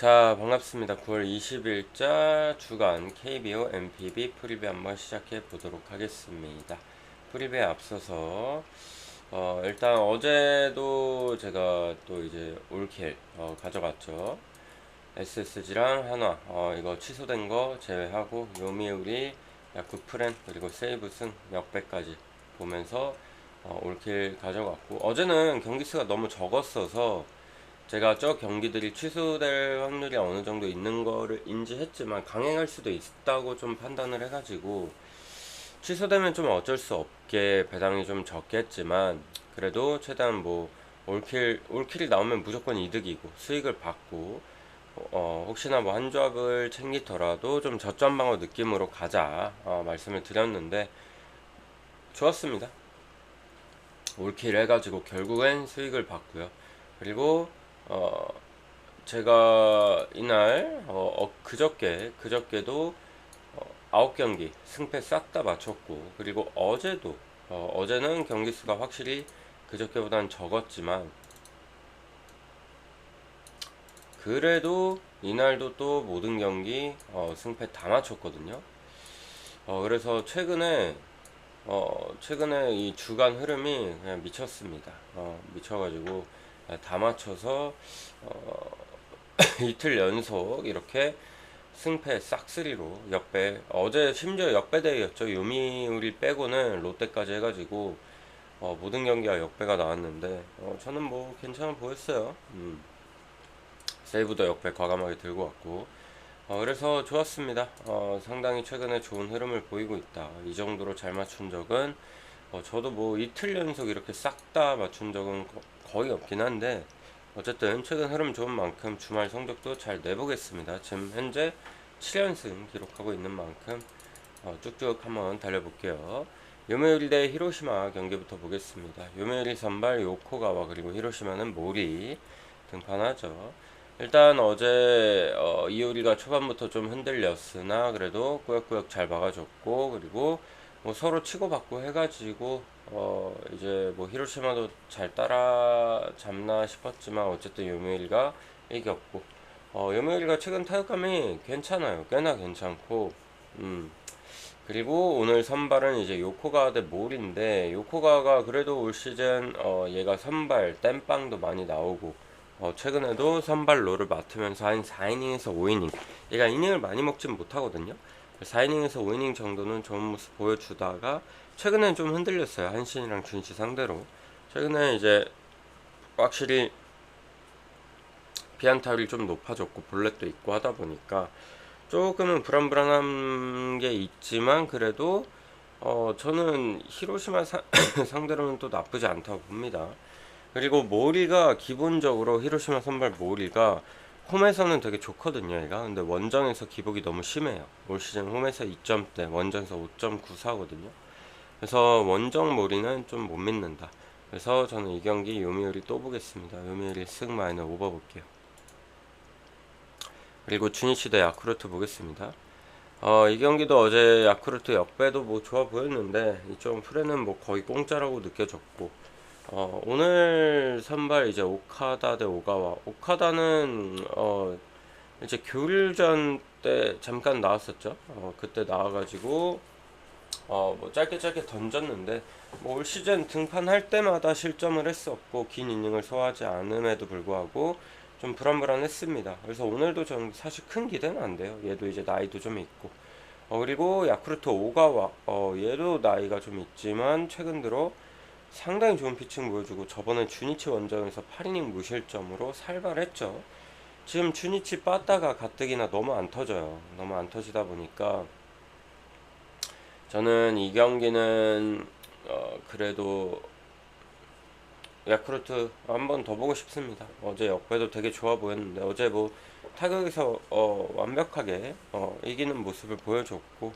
자 반갑습니다. 9월 20일자 주간 KBO MPB 프리뷰 한번 시작해 보도록 하겠습니다. 프리뷰에 앞서서 어, 일단 어제도 제가 또 이제 올킬 어, 가져갔죠. SSG랑 한화 어, 이거 취소된 거 제외하고 요미우리 야쿠 프렌 그리고 세이브승 역배까지 보면서 어, 올킬 가져갔고 어제는 경기 수가 너무 적었어서 제가 저 경기들이 취소될 확률이 어느 정도 있는 거를 인지했지만 강행할 수도 있다고 좀 판단을 해가지고 취소되면 좀 어쩔 수 없게 배당이 좀 적겠지만 그래도 최대한 뭐 올킬 올킬이 나오면 무조건 이득이고 수익을 받고 어 혹시나 뭐 한 조합을 챙기더라도 좀 저점 방어 느낌으로 가자 어 말씀을 드렸는데 좋았습니다. 올킬 해가지고 결국엔 수익을 받고요. 그리고 어 제가 이날 어, 어 그저께 그저께도 어, 9경기 승패 싹 다 맞췄고 그리고 어제도 어, 어제는 경기 수가 확실히 그저께보다는 적었지만 그래도 이날도 또 모든 경기 어, 승패 다 맞췄거든요. 어, 그래서 최근에 어, 최근에 이 주간 흐름이 그냥 미쳤습니다. 어, 미쳐가지고 다 맞춰서 어, 이틀 연속 이렇게 승패 싹쓸이로 역배 어제 심지어 역배대회였죠. 요미우리 빼고는 롯데까지 해가지고 어, 모든 경기가 역배가 나왔는데 어, 저는 뭐 괜찮아 보였어요. 음. 세이브도 역배 과감하게 들고 왔고. 어, 그래서 좋았습니다. 어, 상당히 최근에 좋은 흐름을 보이고 있다. 이 정도로 잘 맞춘 적은 어, 저도 뭐 이틀 연속 이렇게 싹 다 맞춘 적은 거, 거의 없긴 한데 어쨌든 최근 흐름 좋은 만큼 주말 성적도 잘 내보겠습니다. 지금 현재 7연승 기록하고 있는 만큼 어, 쭉쭉 한번 달려볼게요. 요메우리 대 히로시마 경기부터 보겠습니다. 요메우리 선발 요코가와 그리고 히로시마는 모리 등판하죠. 일단 어제 어, 이오리가 초반부터 좀 흔들렸으나 그래도 꾸역꾸역 잘 막아줬고 그리고 뭐 서로 치고받고 해가지고 어 이제 뭐 히로시마도 잘 따라잡나 싶었지만 어쨌든 요메일가 이겼고 어 요메일가 최근 타격감이 괜찮아요. 꽤나 괜찮고 음. 그리고 오늘 선발은 이제 요코가 대 몰인데 요코가가 그래도 올 시즌 어 얘가 선발 땜빵도 많이 나오고 어 최근에도 선발 롤을 맡으면서 한 4이닝에서 5이닝. 얘가 이닝을 많이 먹진 못하거든요 4이닝에서 5이닝 정도는 좋은 모습 보여주다가 최근엔 좀 흔들렸어요. 한신이랑 준시 상대로. 최근에 이제 확실히 비안타율이 좀 높아졌고 볼넷도 있고 하다 보니까 조금은 불안불안한 게 있지만 그래도 어 저는 히로시마 사, 상대로는 또 나쁘지 않다고 봅니다. 그리고 모리가 기본적으로 히로시마 선발 모리가 홈에서는 되게 좋거든요, 얘가. 근데 원정에서 기복이 너무 심해요. 올 시즌 홈에서 2점대, 원정에서 5.94거든요. 그래서 원정 몰이는 좀 못 믿는다. 그래서 저는 이 경기 요미우리 또 보겠습니다. 요미우리 승 마이너 오버 볼게요. 그리고 주니치 대 야쿠르트 보겠습니다. 어, 이 경기도 어제 야쿠르트 역배도 뭐 좋아 보였는데 이쪽 프레는 뭐 거의 공짜라고 느껴졌고 어, 오늘 선발 이제 오카다 대 오가와. 오카다는 어, 이제 교일전 때 잠깐 나왔었죠. 어, 그때 나와가지고 어, 뭐 짧게 짧게 던졌는데 뭐 올 시즌 등판할 때마다 실점을 했었고 긴 이닝을 소화하지 않음에도 불구하고 좀 불안불안했습니다. 그래서 오늘도 좀 사실 큰 기대는 안 돼요. 얘도 이제 나이도 좀 있고. 어, 그리고 야쿠르트 오가와 어, 얘도 나이가 좀 있지만 최근 들어 상당히 좋은 피칭 보여주고 저번에 주니치 원정에서 8이닝 무실점으로 살발했죠. 지금 주니치 빠따가 가뜩이나 너무 안 터져요. 너무 안 터지다 보니까 저는 이 경기는 어 그래도 야쿠르트 한 번 더 보고 싶습니다. 어제 역배도 되게 좋아 보였는데 어제 뭐 타격에서 어 완벽하게 어 이기는 모습을 보여줬고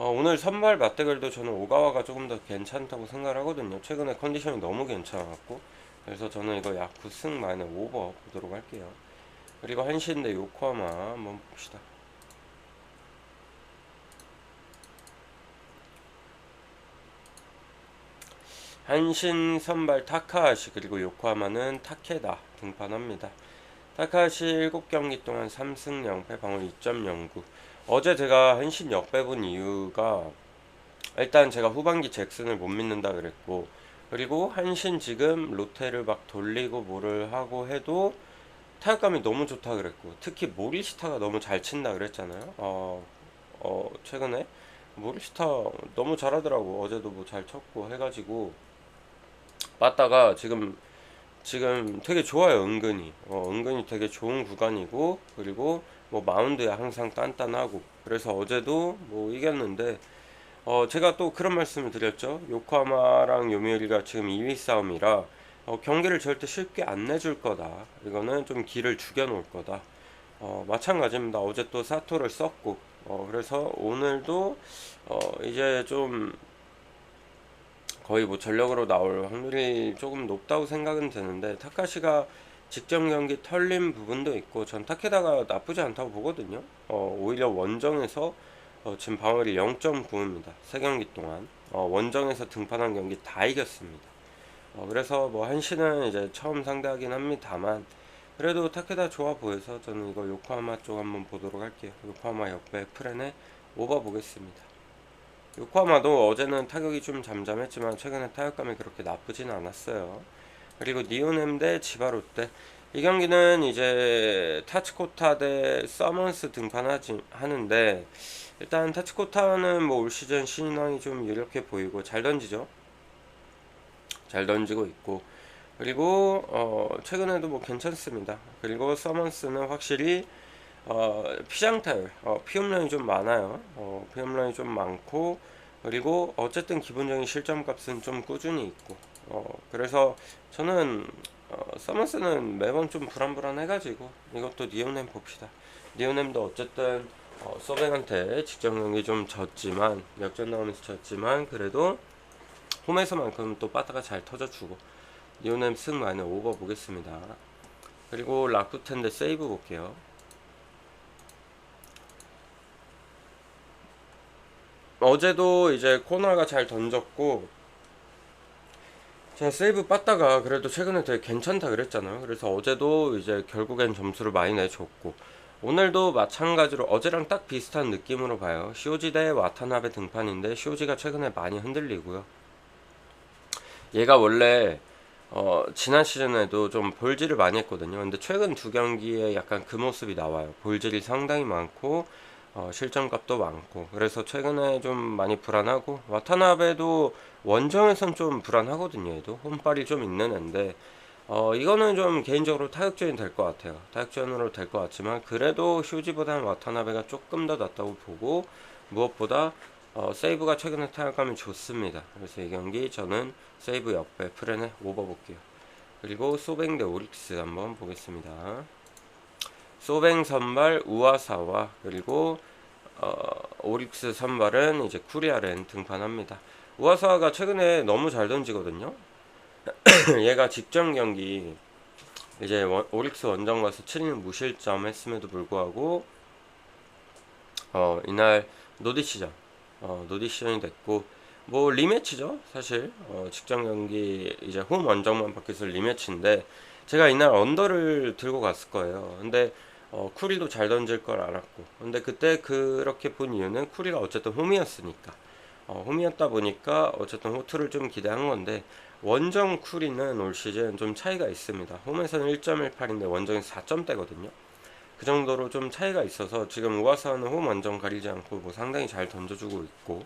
어, 오늘 선발 맞대결도 저는 오가와가 조금 더 괜찮다고 생각을 하거든요. 최근에 컨디션이 너무 괜찮았고 그래서 저는 이거 야쿠 승 마이너 오버 보도록 할게요. 그리고 한신 대 요코하마 한번 봅시다. 한신 선발 타카하시 그리고 요코하마는 타케다 등판합니다. 타카시 7경기 동안 3승 0패 방울 2.09 어제 제가 한신 역배본 이유가 일단 제가 후반기 잭슨을 못 믿는다 그랬고 그리고 한신 지금 롯데를 막 돌리고 뭐를 하고 해도 타격감이 너무 좋다 그랬고 특히 모리시타가 너무 잘 친다 그랬잖아요. 어, 어 최근에 모리시타 너무 잘하더라고 어제도 뭐 잘 쳤고 해가지고 봤다가 지금 지금 되게 좋아요 은근히 어, 은근히 되게 좋은 구간이고 그리고 뭐 마운드야 항상 단단하고 그래서 어제도 뭐 이겼는데 어 제가 또 그런 말씀을 드렸죠. 요코하마랑 요미우리가 지금 2위 싸움이라 어, 경기를 절대 쉽게 안 내줄 거다. 이거는 좀 기를 죽여 놓을 거다. 어 마찬가지입니다. 어제 또 사토를 썼고 어 그래서 오늘도 어 이제 좀 거의 뭐 전력으로 나올 확률이 조금 높다고 생각은 드는데 타카시가 직전 경기 털린 부분도 있고 전 타케다가 나쁘지 않다고 보거든요. 어, 오히려 원정에서 어, 지금 방어율이 0.9입니다. 세 경기 동안 어, 원정에서 등판한 경기 다 이겼습니다. 어, 그래서 뭐 한시는 이제 처음 상대하긴 합니다만 그래도 타케다 좋아 보여서 저는 이거 요코하마 쪽 한번 보도록 할게요. 요코하마 역배 프렌에 오버 보겠습니다. 요코하마도 어제는 타격이 좀 잠잠했지만 최근에 타격감이 그렇게 나쁘진 않았어요. 그리고 니오넴 대 지바롯데 이 경기는 이제 타치코타 대 서먼스 등판하지 하는데 일단 타치코타는 뭐 올 시즌 신인왕이 좀 유력해 보이고 잘 던지죠. 잘 던지고 있고 그리고 어 최근에도 뭐 괜찮습니다. 그리고 서먼스는 확실히 어, 피장타율, 어, 피홈런이 좀 많아요. 어, 피홈런이 좀 많고, 그리고 어쨌든 기본적인 실점 값은 좀 꾸준히 있고, 어, 그래서 저는 어, 서머스는 매번 좀 불안불안해가지고 이것도 니오넴 봅시다. 니오넴도 어쨌든 어, 소뱅한테 직전 경기 좀 졌지만 역전 나오면서 졌지만 그래도 홈에서만큼 또 빠따가 잘 터져주고 니오넴 승 많이 오버 보겠습니다. 그리고 라쿠텐데 세이브 볼게요. 어제도 이제 코너가 잘 던졌고 제가 세이브 빠다가 그래도 최근에 되게 괜찮다 그랬잖아요. 그래서 어제도 이제 결국엔 점수를 많이 내줬고 오늘도 마찬가지로 어제랑 딱 비슷한 느낌으로 봐요. 쇼지 대 와타나베 등판인데 쇼지가 최근에 많이 흔들리고요. 얘가 원래 어, 지난 시즌에도 좀 볼질을 많이 했거든요. 근데 최근 두 경기에 약간 그 모습이 나와요. 볼질이 상당히 많고 어, 실점값도 많고. 그래서 최근에 좀 많이 불안하고 와타나베도 원정에선 좀 불안하거든요 얘도. 홈발이 좀 있는 앤데 어, 이거는 좀 개인적으로 타격전이 될 것 같아요. 타격전으로 될 것 같지만 그래도 휴지보다는 와타나베가 조금 더 낫다고 보고 무엇보다 어, 세이브가 최근에 타격감이 좋습니다. 그래서 이 경기 저는 세이브 옆에 프렌에 오버 볼게요. 그리고 소뱅 대 오릭스 한번 보겠습니다 소뱅 선발 우아사와 그리고 어, 오릭스 선발은 이제 쿠리아렌 등판합니다. 우아사가 최근에 너무 잘 던지거든요. 얘가 직전 경기 이제 원, 오릭스 원정 가서 7인 무실점 했음에도 불구하고 어, 이날 노디시전 어, 노디시전이 됐고 뭐 리매치죠 사실 어, 직전 경기 이제 홈 원정만 바뀌어서 리매치인데 제가 이날 언더를 들고 갔을 거예요. 근데 어, 쿠리도 잘 던질 걸 알았고. 근데 그때 그렇게 본 이유는 쿠리가 어쨌든 홈이었으니까. 어, 홈이었다 보니까 어쨌든 호투를 좀 기대한 건데 원정 쿠리는 올 시즌 좀 차이가 있습니다. 홈에서는 1.18인데 원정에서 4점대거든요. 그 정도로 좀 차이가 있어서 지금 우아사는 홈 원정 가리지 않고 뭐 상당히 잘 던져주고 있고.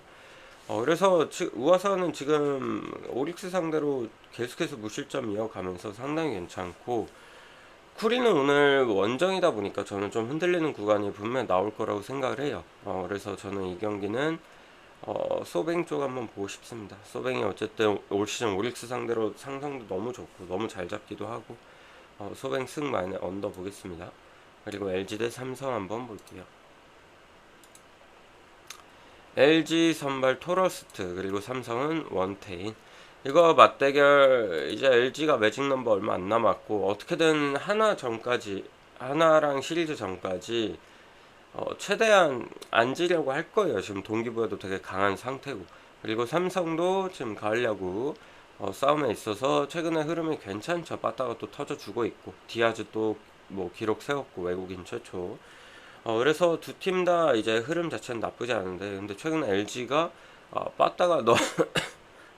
어, 그래서 지, 우아사는 지금 오릭스 상대로 계속해서 무실점 이어가면서 상당히 괜찮고 쿠리는 오늘 원정이다 보니까 저는 좀 흔들리는 구간이 분명 나올 거라고 생각을 해요. 어, 그래서 저는 이 경기는 어, 소뱅 쪽 한번 보고 싶습니다. 소뱅이 어쨌든 올 시즌 오릭스 상대로 상성도 너무 좋고 너무 잘 잡기도 하고 어, 소뱅 승 많이 언더 보겠습니다. 그리고 LG 대 삼성 한번 볼게요. LG 선발 토러스트 그리고 삼성은 원테인 이거 맞대결 이제 LG가 매직 넘버 얼마 안 남았고 어떻게든 하나 전까지 하나랑 시리즈 전까지 어, 최대한 안 지려고 할 거예요. 지금 동기부여도 되게 강한 상태고 그리고 삼성도 지금 가을 야구 어, 싸움에 있어서 최근에 흐름이 괜찮죠. 빠따가 또 터져주고 있고 디아즈 또 뭐 기록 세웠고 외국인 최초. 어, 그래서 두 팀 다 이제 흐름 자체는 나쁘지 않은데 근데 최근 LG가 어, 빠따가 너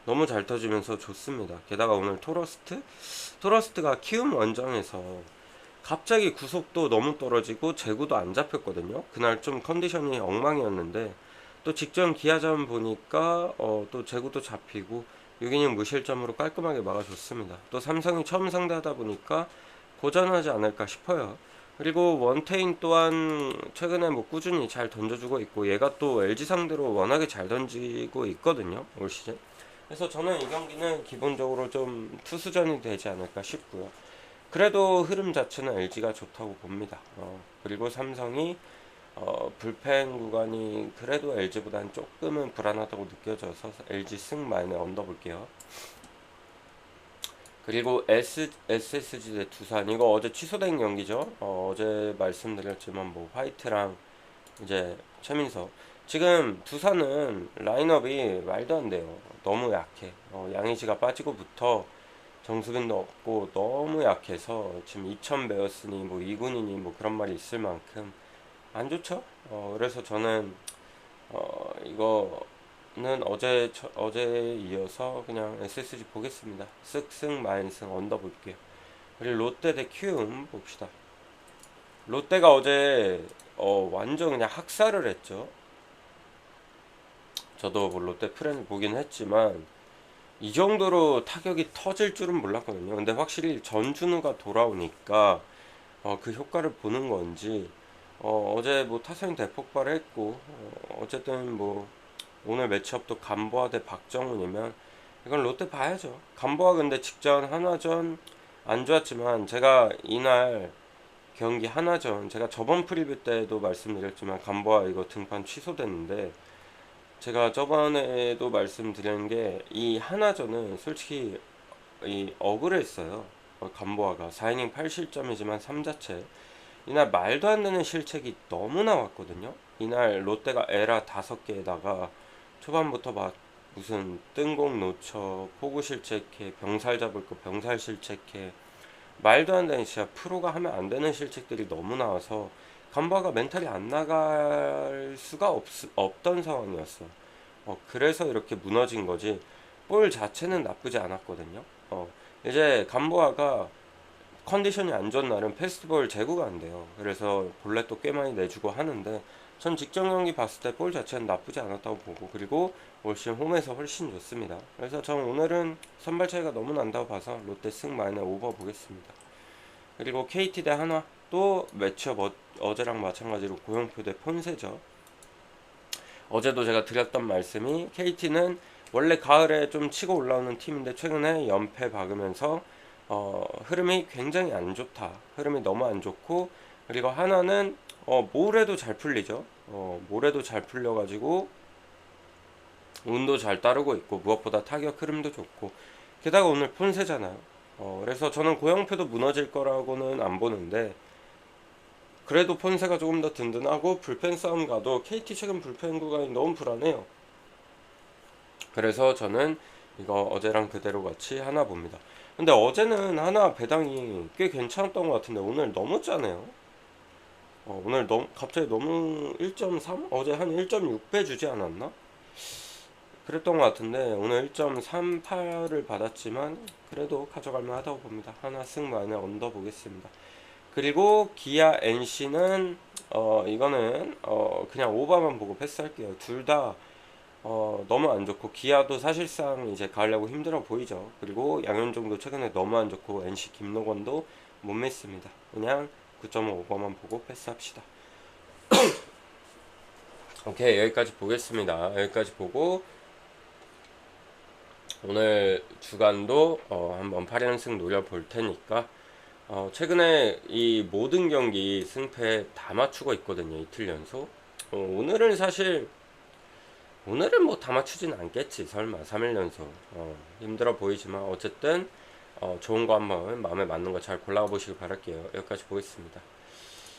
너무 잘 터지면서 좋습니다. 게다가 오늘 토러스트 토러스트가 키움 원정에서 갑자기 구속도 너무 떨어지고 제구도 안 잡혔거든요. 그날 좀 컨디션이 엉망이었는데 또 직전 기아전 보니까 어, 또 제구도 잡히고 6이닝 무실점으로 깔끔하게 막아줬습니다. 또 삼성이 처음 상대하다 보니까 고전하지 않을까 싶어요. 그리고 원태인 또한 최근에 뭐 꾸준히 잘 던져주고 있고 얘가 또 LG 상대로 워낙에 잘 던지고 있거든요 올 시즌 그래서 저는 이 경기는 기본적으로 좀 투수전이 되지 않을까 싶고요. 그래도 흐름 자체는 LG가 좋다고 봅니다. 어, 그리고 삼성이 어, 불펜 구간이 그래도 LG보다는 조금은 불안하다고 느껴져서 LG 승 마이너 언더 볼게요. 그리고 S, SSG 대 두산. 이거 어제 취소된 경기죠. 어, 어제 말씀드렸지만 뭐 화이트랑 이제 최민석 지금 두산은 라인업이 말도 안 돼요. 너무 약해. 어, 양의지가 빠지고부터 정수빈도 없고 너무 약해서 지금 2천 배웠으니 뭐 2군이니 뭐 그런 말이 있을 만큼 안 좋죠. 어, 그래서 저는 어, 이거 는 어제 저, 어제에 이어서 그냥 SSG 보겠습니다. 쓱쓱 마인승 언더 볼게요. 그리고 롯데 대 키움 봅시다. 롯데가 어제 어, 완전 그냥 학살을 했죠. 저도 뭐 롯데 프렌 보긴 했지만 이 정도로 타격이 터질 줄은 몰랐거든요. 근데 확실히 전준우가 돌아오니까 어, 그 효과를 보는 건지 어, 어제 뭐 타선이 대폭발했고 어, 어쨌든 뭐 오늘 매치업도 간보아 대 박정훈이면 이건 롯데 봐야죠. 간보아 근데 직전 한화전 안 좋았지만 제가 이날 경기 한화전 제가 저번 프리뷰 때도 말씀드렸지만 간보아 이거 등판 취소됐는데 제가 저번에도 말씀드린 게이 한화전은 솔직히 이 억울했어요. 간보아가 4이닝 8실점이지만 3자체 이날 말도 안 되는 실책이 너무 나 왔거든요. 이날 롯데가 에라 5개에다가 초반부터 막 무슨 뜬공 놓쳐 포구 실책해 병살 잡을 거 병살 실책해 말도 안 되는 진짜 프로가 하면 안 되는 실책들이 너무 나와서 간바가 멘탈이 안 나갈 수가 없, 없던 상황이었어. 어, 그래서 이렇게 무너진 거지. 볼 자체는 나쁘지 않았거든요. 어, 이제 간보아가 컨디션이 안 좋은 날은 페스티벌 제구가 안 돼요. 그래서 볼넷도 꽤 많이 내주고 하는데 전 직전 경기 봤을 때 볼 자체는 나쁘지 않았다고 보고 그리고 올 시즌 홈에서 훨씬 좋습니다. 그래서 전 오늘은 선발 차이가 너무 난다고 봐서 롯데 승 마이너 오버 보겠습니다. 그리고 KT 대 한화 또 매치업 어, 어제랑 마찬가지로 고영표 대 폰세죠. 어제도 제가 드렸던 말씀이 KT는 원래 가을에 좀 치고 올라오는 팀인데 최근에 연패 박으면서 어, 흐름이 굉장히 안 좋다. 흐름이 너무 안 좋고 그리고 하나는 어, 모래도 잘 풀리죠. 어, 모래도 잘 풀려가지고 운도 잘 따르고 있고 무엇보다 타격 흐름도 좋고 게다가 오늘 폰세잖아요. 어, 그래서 저는 고영표도 무너질 거라고는 안 보는데 그래도 폰세가 조금 더 든든하고 불펜 싸움 가도 KT 최근 불펜 구간이 너무 불안해요. 그래서 저는 이거 어제랑 그대로 같이 하나 봅니다. 근데 어제는 하나 배당이 꽤 괜찮았던 것 같은데 오늘 너무 짜네요. 어, 오늘 너무 갑자기 너무 1.3 어제 한 1.6배 주지 않았나? 그랬던 것 같은데 오늘 1.38을 받았지만 그래도 가져갈 만 하다고 봅니다. 하나 승 만에 언더 보겠습니다. 그리고 기아 NC는 어 이거는 어 그냥 오바만 보고 패스할게요. 둘다 어 너무 안 좋고 기아도 사실상 이제 가려고 힘들어 보이죠. 그리고 양현종도 최근에 너무 안 좋고 NC 김노건도 못 맺습니다. 그냥 9.5번만 보고 패스합시다. 오케이 여기까지 보겠습니다. 여기까지 보고 오늘 주간도 어, 한번 8연승 노려볼 테니까 어, 최근에 이 모든 경기 승패 다 맞추고 있거든요. 이틀 연속. 어, 오늘은 사실 오늘은 뭐 다 맞추진 않겠지. 설마 3일 연속. 어, 힘들어 보이지만 어쨌든 어, 좋은 거 한번 마음에 맞는 거 잘 골라보시길 바랄게요. 여기까지 보겠습니다.